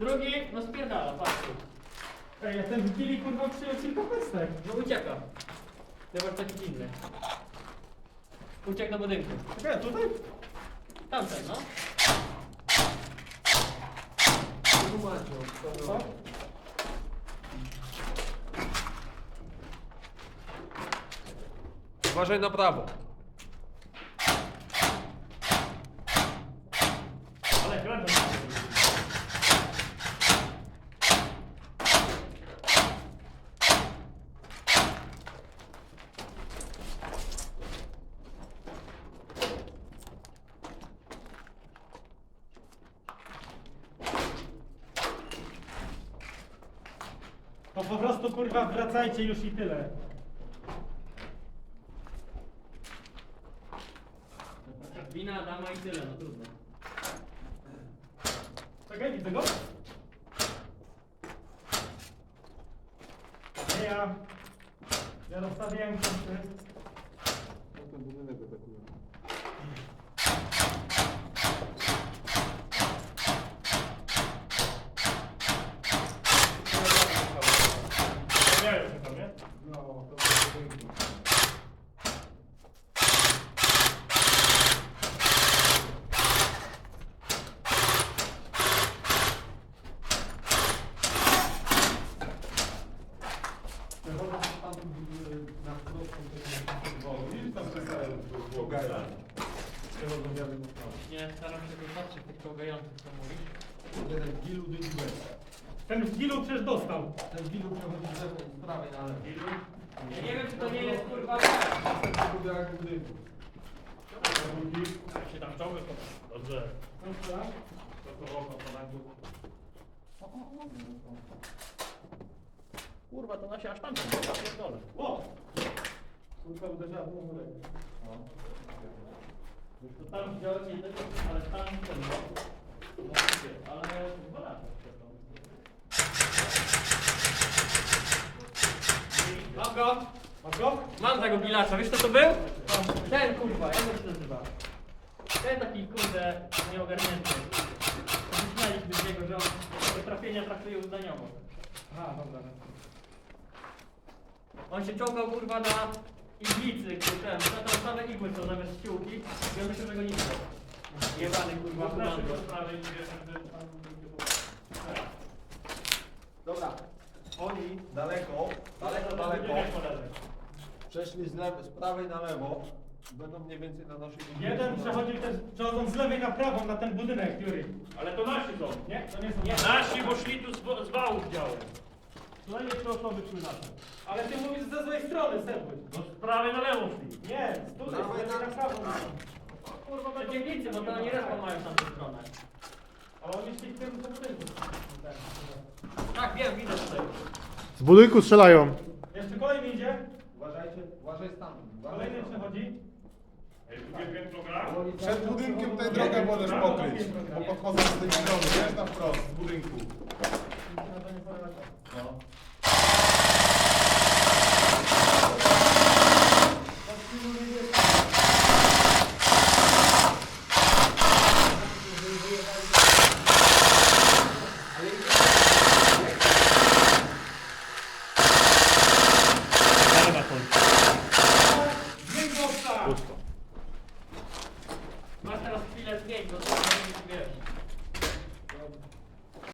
Drugi, no spierdala, patrz. Ej, a ten w Gili kurwa przyjął kilka pestek. No ucieka. Zobacz taki inny. Uciekł do budynku. Czekaj, tutaj? Tamten, no. Co? Uważaj na prawo. Ale kręcę. To po prostu kurwa wracajcie już i tyle. Wina dama i tyle, no trudno. Czekaj, widzę go? Nie ja. Ja rozstawiałem kąty. Ten budynek atakuje. Nie, staram się wypatrzeć tych czołgających, co mówisz. Jeden gilu, drugi bez. Ten w gilu przecież dostał. Ten gilu przechodzi z lewej, z prawej na lewo. Ja nie wiem, czy to nie jest kurwa Ten budynek budynku. Jak się tam czołgę, to dobrze. To to oko to na górę. Kurwa, to nasi aż tam są, ja pierdolę. O! Kurwa uderzała w. To tam wziąłem jednego, ale tam ten, no. Ale dwa lata przed Mam go! Masz go? Mam tego bilacza, wiesz kto to był? Ten kurwa, jak on się nazywa? Ten taki kurde nieogarnięty. Wyśmialiśmy z niego, że on do trafienia trafiuje uznaniowo. Aha, dobra. On się ciągał kurwa na iglicy, kurczę, na tam same igły są zamiast ściółki i on myślał, że go nie widzą. Jebany kurwa będzie Dobra. Oni daleko, daleko, przeszli z, lewej, z prawej na lewo. Będą mniej więcej na naszej Jeden przechodził też, przechodzą z lewej na prawą na ten budynek, Juri. Ale to nasi są. Nie? To nie są Nie. Nasi, bo szli tu z, wo- z wałów działem. Przynajmniej trzy osoby szły na to. Ale ty mówisz ze złej strony, Sebuś. No z prawej na lewą szli. Nie, z tutaj, z Dawaj lewej na- na prawą. Kurwa, przeciwnicy, bo to oni respa mają tamtą stronę. Ale oni szli w tym budynku. Tak, wiem, widzę tutaj. Z budynku strzelają. Gra? Przed budynkiem tę drogę możesz pokryć, bo podchodzą z tej strony, wiesz, na wprost, z budynku. Pusto. Masz teraz chwilę zdjęć, bo to nie wiesz.